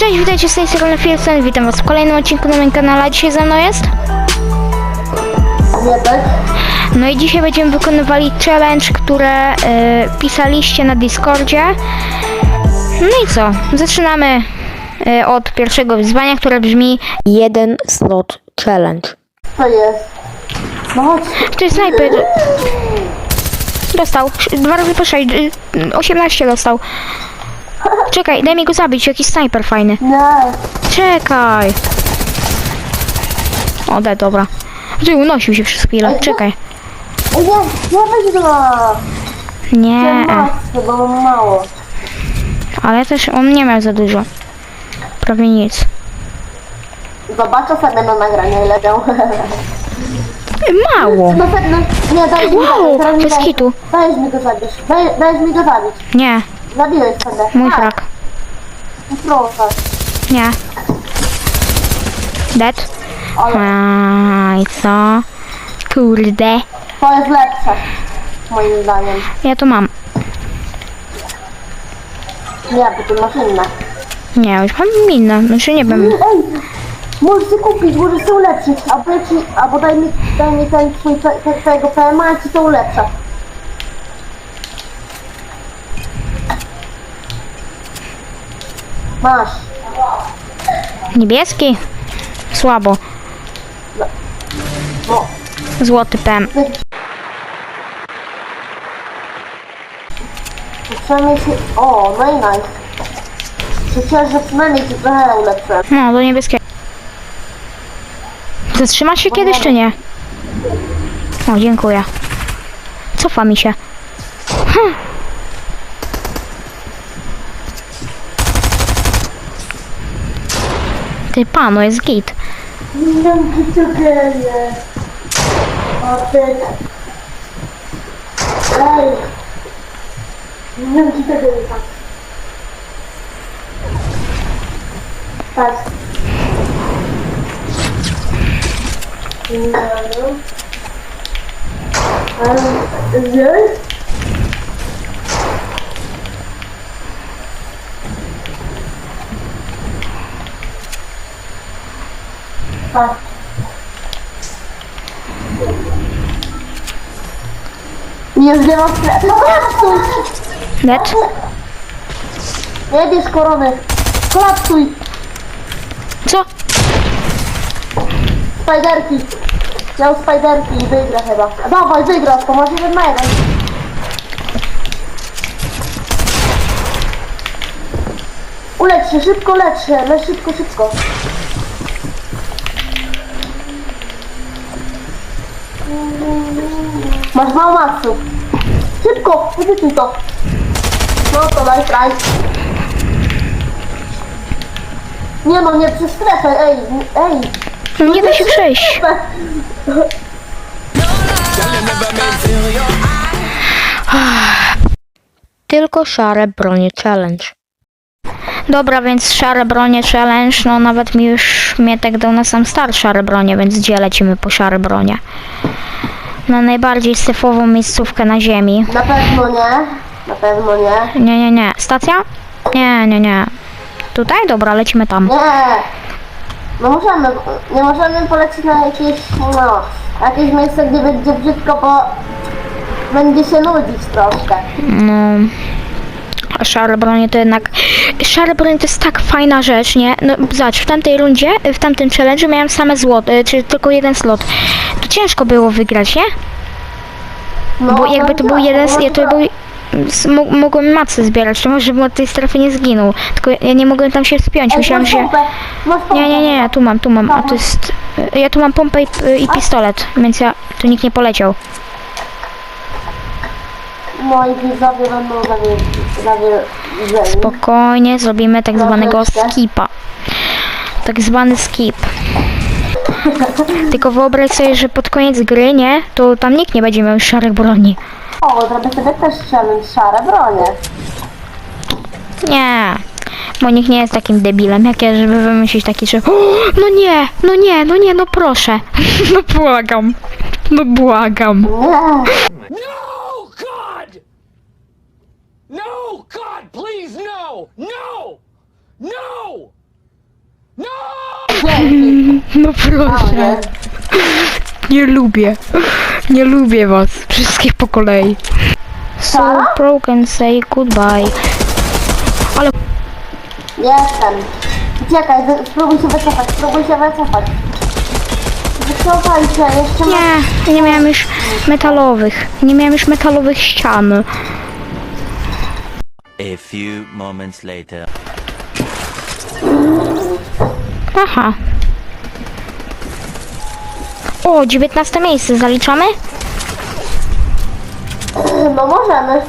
Cześć, witajcie z tej strony Filson, witam was w kolejnym odcinku na moim kanale, a dzisiaj ze mną jest? No i dzisiaj będziemy wykonywali challenge, które y, pisaliście na Discordzie. No i co? Zaczynamy y, od pierwszego wyzwania, które brzmi Jeden slot challenge. To jest. No. To jest snajper. Dostał. Dwa razy po sześć. y, 18 dostał. Czekaj, daj mi go zabić, jakiś snajper fajny. Nie. Czekaj. O, daj, dobra. Ty unosił się przez chwilę, czekaj. Ej, Nie, nie weź go. Nie, bo mam mało. ale też on nie miał za dużo. Prawie nic. Zobaczę sobie na nagranie, ile miał. Mało. Na pewno. Nie, daj mi Wow, teraz mi bez kitu. Dajesz mi go zabić. Dajesz mi go zabić. Nie, Zabiłeś sobie. mój Tak, frak. Proszę. Nie. Dead. Ale Aj, co? Kurde. to jest lepsze. Moim zdaniem. Ja to mam. Nie, bo ty masz inne. Nie, już mam inne. Znaczy nie wiem. Ej, możesz sobie kupić, możesz sobie ulepszyć. Albo, ja ci, albo daj mi, daj mi ten twój, te, te, twojego PMA, ci to ulepszę. Masz. Niebieski? Słabo. Złoty PM. Przynajmniej się... O, no i nice. Przecież, że przynajmniej ci trochę ulepszę. No, do niebieskiego. Zatrzymasz się kiedyś, czy nie? O, dziękuję. Cofa mi się. Ty pano, jest git. Nie to dzieje. O, ty... Ej. Nie to dzieje. Tak. Nie wiem. Ale... Nie? Nie zdjęłam Kolapsuj! Dead? Nie bierz korony! Kolapsuj! Co? Spajderki! Miał spajderki i wygra chyba. Dawaj, wygrasz, to masz jeden na jeden. Ulecz się, szybko lecz się, lecz szybko, szybko. Masz mało maksów. Szybko, wypisuj to. No to daj fraj. Nie no, nie przez strefę, ej, ej. Nie da się przejść. Tylko szare bronie challenge. Dobra, więc szare bronie challenge, no nawet mi już Mietek dał na sam start szare bronie, więc gdzie lecimy po szare bronie? Na najbardziej syfową miejscówkę na ziemi. Na pewno nie. Na pewno nie. Nie, nie, nie. Stacja? Nie, nie, nie. Tutaj? Dobra, lecimy tam. Nie. No możemy, nie możemy polecieć na jakieś, no, jakieś miejsce, gdzie będzie brzydko, bo będzie się nudzić troszkę. No. A szare bronie to jednak... Szare bronie to jest tak fajna rzecz, nie? No zobacz, w tamtej rundzie, w tamtym challenge miałem same złote, czyli tylko jeden slot. To ciężko było wygrać, nie? No, Bo jakby to był tak, jeden, no ja to był... Mogłem macy zbierać, to może żebym od tej strefy nie zginął. Tylko ja nie mogłem tam się myślałam, masz że... Nie, nie, nie, tu mam, tu mam, a to jest... Ja tu mam pompę i, i pistolet, więc ja... Tu nikt nie poleciał. Moi widzowie będą zawiedzeni. Spokojnie, zrobimy tak zwanego skipa. Tak zwany skip. Tylko wyobraź sobie, że pod koniec gry, nie? To tam nikt nie będzie miał szarych broni. O, zrobię sobie też challenge, szare bronie. Nie. Bo nikt nie jest takim debilem, jak ja, żeby wymyślić taki, że o, no nie, no nie, no nie, no proszę. No błagam. No błagam. Nie. No, God! No, no! No! No! No proszę. Nie. Lubię. Nie lubię was. Wszystkich po kolei. So broken, say goodbye. Jestem. Czekaj, wy- spróbuj się wycofać, spróbuj się wycofać. Wycofaj się, jeszcze ma... Nie, nie miałem już metalowych. Nie miałem już metalowych ścian. A few moments later. Aha. O, 19 miejsce zaliczamy? No możemy.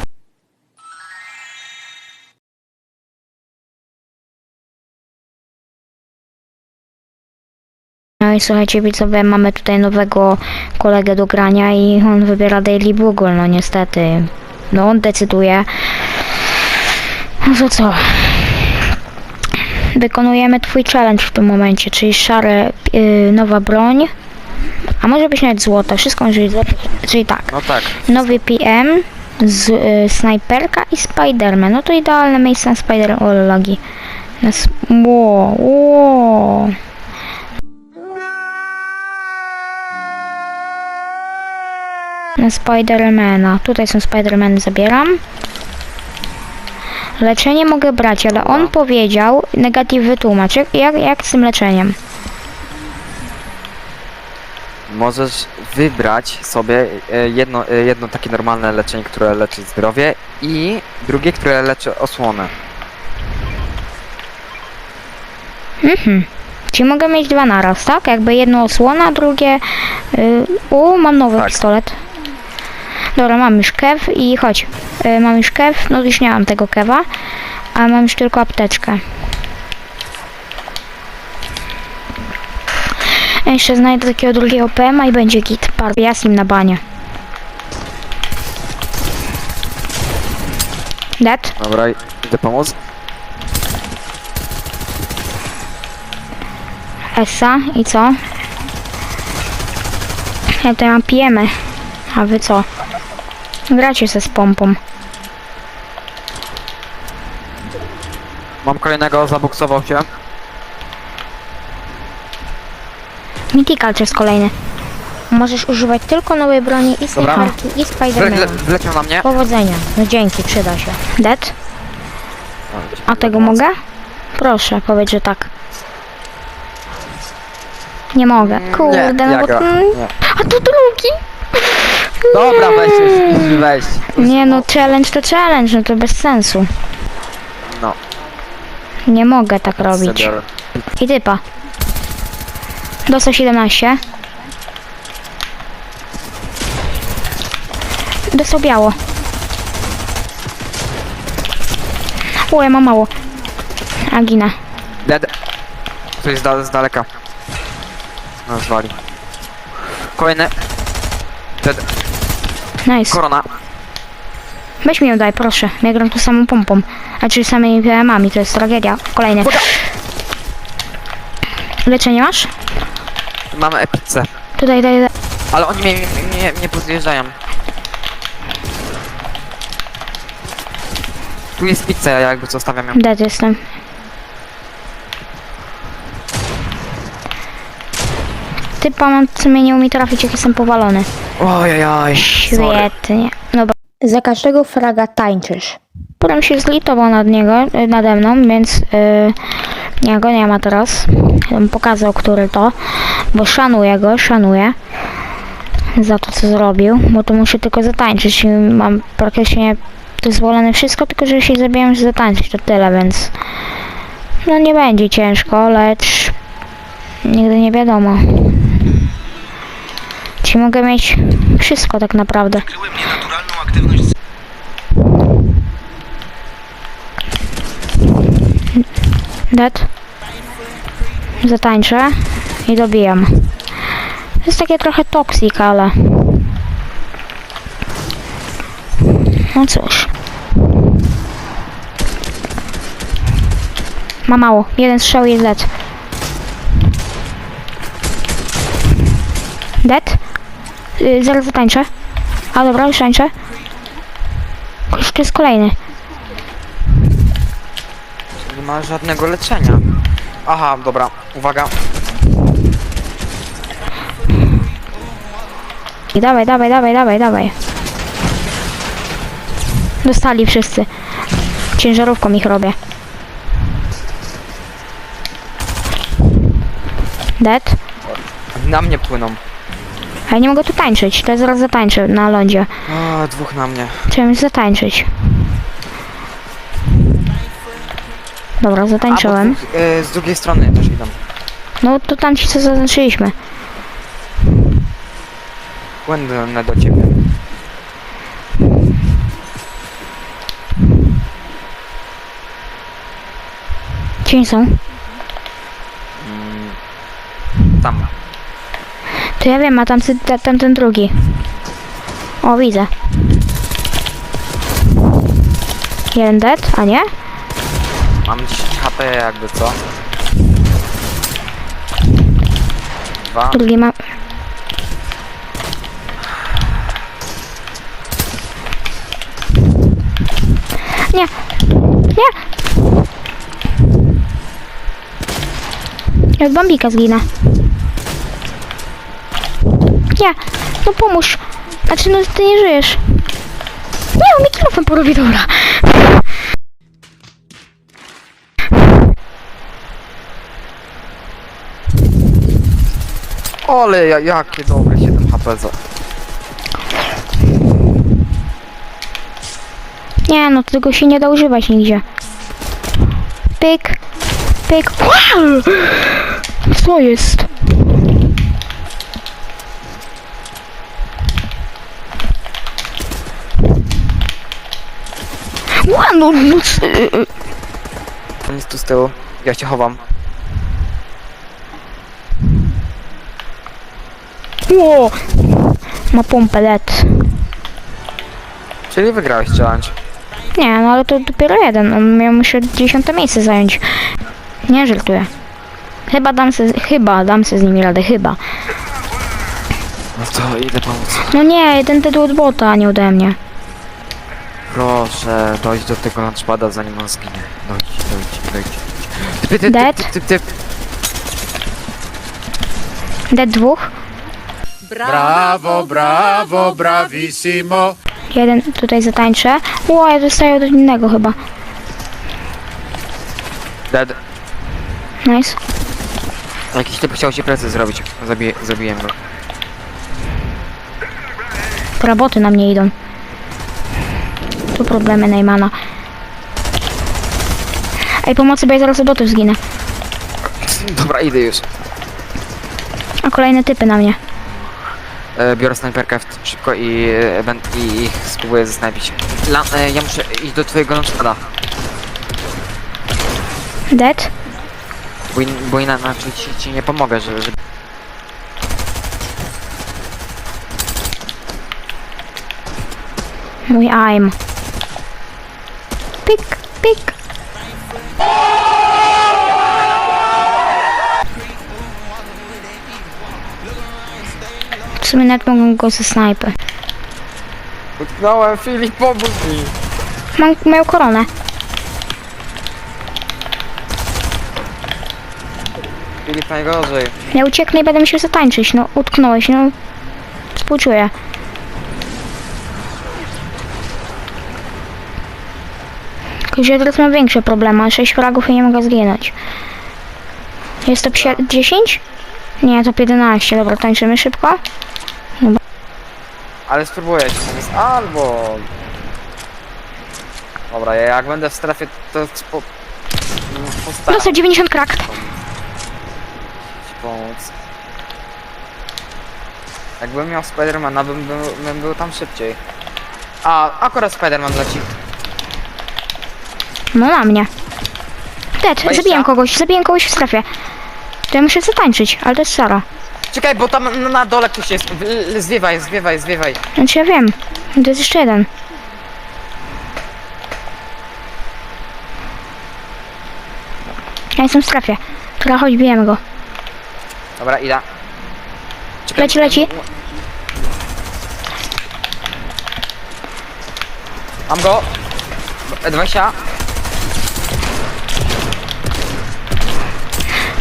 No i słuchajcie widzowie, mamy tutaj nowego kolegę do grania i on wybiera Daily Bugle, no niestety. No on decyduje. No to co? Wykonujemy twój challenge w tym momencie, czyli szare, yy, nowa broń. A może być nawet złota, wszystko może być złote. Czyli tak, No tak. nowy PM, z, y, snajperka i Spiderman. No to idealne miejsce na Spider... O. Na s- Ło, ło. Na Spidermana. Tutaj są Spidermany, zabieram. Leczenie mogę brać, ale on powiedział, negatyw wytłumacz. Jak, jak, z tym leczeniem? Możesz wybrać sobie e, jedno, e, jedno takie normalne leczenie, które leczy zdrowie i drugie, które leczy osłonę. Mhm. Czyli mogę mieć dwa naraz, tak? Jakby jedno osłona, a drugie... Y, u, mam nowy Tak. pistolet. Dobra, mam już kew i chodź. Y, mam już kew, no już nie mam tego kewa, a mam już tylko apteczkę. Ja Jeszcze znajdę takiego drugiego PM i będzie git. Par, ja z nim na banie. Dead? Dobra, idę pomóc. Essa i co? Ja tutaj mam pijemy. A wy co? Gracie se z pompą. Mam kolejnego, zabuksował się. Mythical to jest kolejny. Możesz używać tylko nowej broni i Dobra. snajperki i Wle, Spidermana. wleciał na mnie. Powodzenia. No dzięki, przyda się. Dead? A tego mogę? Proszę, powiedz, że tak. Nie mogę. Kurde, Nie, no ja bo... go- mm, nie. A tu drugi! Dobra, weź już, Nie no, challenge to challenge, no to bez sensu. No, Nie mogę tak robić. I typa. Dostał 17. Dostał biało. O, ja mam mało. Agina. Dead. Z, dal- z daleka. No, zwali. Kolejny. Dead. Nice. Korona. Weź mi ją daj, proszę. Ja gram tu samą pompą. A czyli samymi PM-ami, to jest tragedia. Kolejny. Leczenie masz? Mamy epicę. Tutaj, daj, daj. Ale oni mnie, mnie, mnie, pozjeżdżają. Tu jest pizza, ja jakby co stawiam ją. Dead jestem. Typa mam, co mnie nie umie trafić, jak jestem powalony. Ojojoj. Sorry. Świetnie. Dobra. Za każdego fraga tańczysz. Potem się zlitował nad niego, y, nade mną, więc yy, ja go nie ma teraz. Ja bym pokazał, który to, bo szanuję go, szanuję za to, co zrobił, bo to muszę tylko zatańczyć i mam praktycznie dozwolone wszystko, tylko że jeśli zabijam, że zatańczyć, to tyle, więc no nie będzie ciężko, lecz nigdy nie wiadomo. Czy mogę mieć wszystko tak naprawdę. Dead. Zatańczę i dobijam. To jest takie trochę toksik, ale... No cóż. Ma mało. Jeden strzał i jest. Dead? Y, zaraz zatańczę. A dobra, już tańczę. Jeszcze jest kolejny. Nie ma żadnego leczenia. Aha, dobra, uwaga. I dawaj, dawaj, dawaj, dawaj, dawaj. Dostali wszyscy. Ciężarówką ich robię. Dead? Na mnie płyną. A ja nie mogę tu tańczyć, to ja zaraz zatańczę na lądzie. O, dwóch na mnie. Mi zatańczyć. Dobra, A, bo zatańczyłem. dwóch, e, z drugiej strony też idą. No to tam ci co zatańczyliśmy. Płynę do ciebie. Gdzie oni są? Mm, tam. To ja wiem, a tam, ta- tamten drugi. O, widzę. Jeden dead, a nie? Mam 10 HP jakby co. Dwa. Drugi ma... Nie! Nie! Ja od bambika zginę. Nie! No pomóż! Znaczy, no ty nie żyjesz. Nie, on mi kilofem porobi, dobra. Ole, ja, jakie dobre 7 HP za... Nie, no tego się nie da używać nigdzie. Pyk, pyk. Wow! Co jest? Ła, no, no, y, y. On jest tu z tyłu. Ja cię chowam. Ło! Ma pompę LED. Czyli wygrałeś challenge. Nie, no ale to dopiero jeden. On miał muszę dziesiąte miejsce zająć. Nie żartuję. Chyba dam se, chyba dam se z nimi radę, chyba. No to idę pomóc. No nie, jeden dead od bota, a nie ode mnie. Proszę, dojść do tego lunchpada zanim on zginie. Dojdź, dojdź, dojdź. Typy, typ, Dead? typ, typ, typ. Dead dwóch. Bravo, bravo, bravissimo. Jeden tutaj zatańczę. Ło, ja dostaję od innego chyba. Dead. Nice. Jakiś typ chciał ci plecy zrobić. Zabiję, zabiję go. Roboty na mnie idą. Tu problemy Neymana. Ej, pomocy, bo ja zaraz od botów zginę. Dobra, idę już. A kolejne typy na mnie. E, biorę snajperkę w, szybko i, e, ben- i ich spróbuję zasnajpić. La, e, ja muszę iść do twojego lunchpada. Dead. Bo, in, bo inaczej ci, ci nie pomogę, żeby... żeby... Mój aim. Pik, pik. W sumie nawet mogą go ze snajpy. Utknąłem, Filip, pomóż mi! Mam moją koronę. Filip najgorzej. Ja ucieknę i będę musiał zatańczyć. No, utknąłeś, no. Współczuję. Teraz mam większe problemy. Mam 6 fragów i nie mogę zginąć. Jest to psie- 10? Nie, to 11. Dobra, tańczymy szybko. Ale spróbuję tam jest albo... Dobra, ja jak będę w strefie, to po... postaram Dostał 90 krak. pomóc. Jakbym miał Spidermana, bym był, bym był tam szybciej. A, akurat Spiderman leci. No na mnie. Dwadzieścia? zabiję kogoś, zabiję kogoś w strefie. To ja muszę zatańczyć, ale to jest Sara. Czekaj, bo tam na- na dole ktoś jest. L- Zwiewaj, zwiewaj, zwiewaj. Znaczy ja wiem. To jest jeszcze jeden. Ja jestem w strefie. Która chodź, bijemy go. Dobra, idę. Czekaj, Leci, leci. Mam go. E, 20.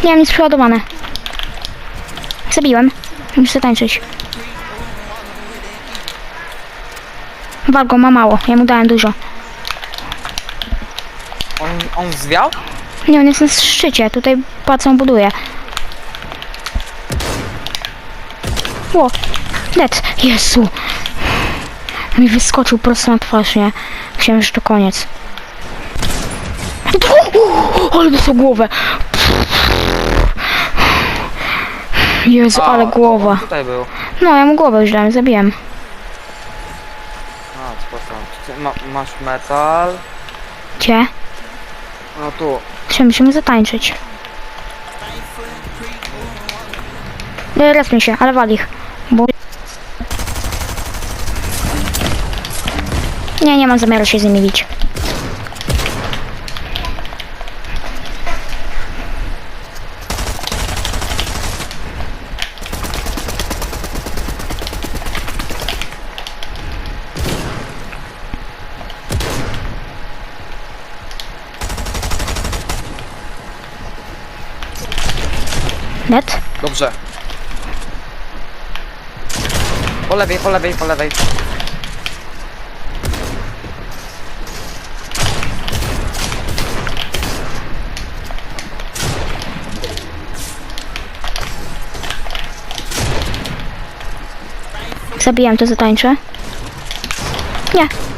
Nie mam nic przeładowane. Zabiłem. Muszę tańczyć. Wal go, ma mało. Ja mu dałem dużo. On, on zwiał? Nie, on jest na szczycie. Tutaj płacą buduje. Ło, net. Jezu. Mi wyskoczył prosto na twarz, nie? Myślałem, że to koniec. O, ale dostał głowę. Jezu, ale głowa. Tutaj był. No, ja mu głowę już dałem, zabiłem. A, spoko. Ty ma, masz metal? Gdzie? No tu. Trzeba musimy zatańczyć. No, Resmy się, ale wal ich. Bo... Nie, nie mam zamiaru się z nimi bić. Dobrze. Po lewej, po lewej, po lewej. Zabijam to zatańczę. Nie.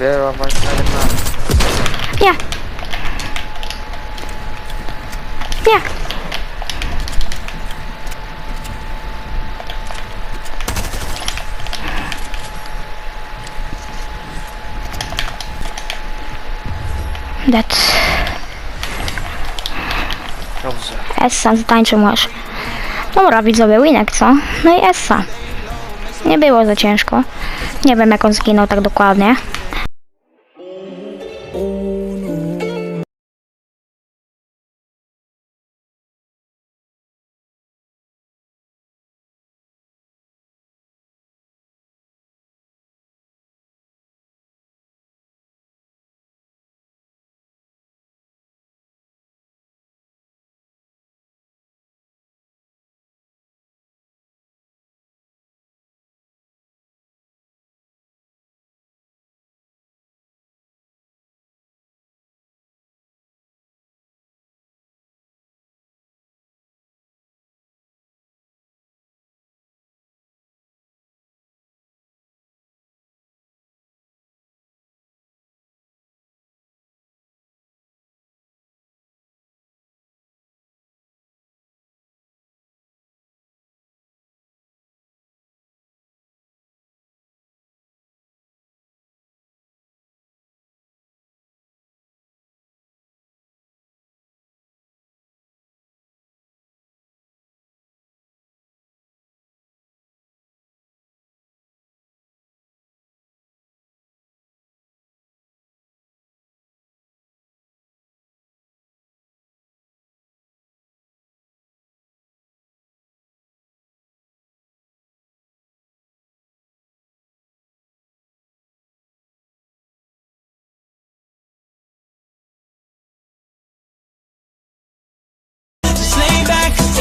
Zwiera właśnie jedna. Nie. Nie. That. Dobrze. Essa, zatańczy masz. Dobra, widzowie, winek, co? No i Essa. Nie było za ciężko. Nie wiem, jak on zginął tak dokładnie.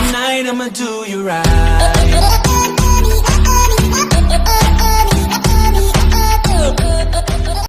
Tonight I'ma do you right.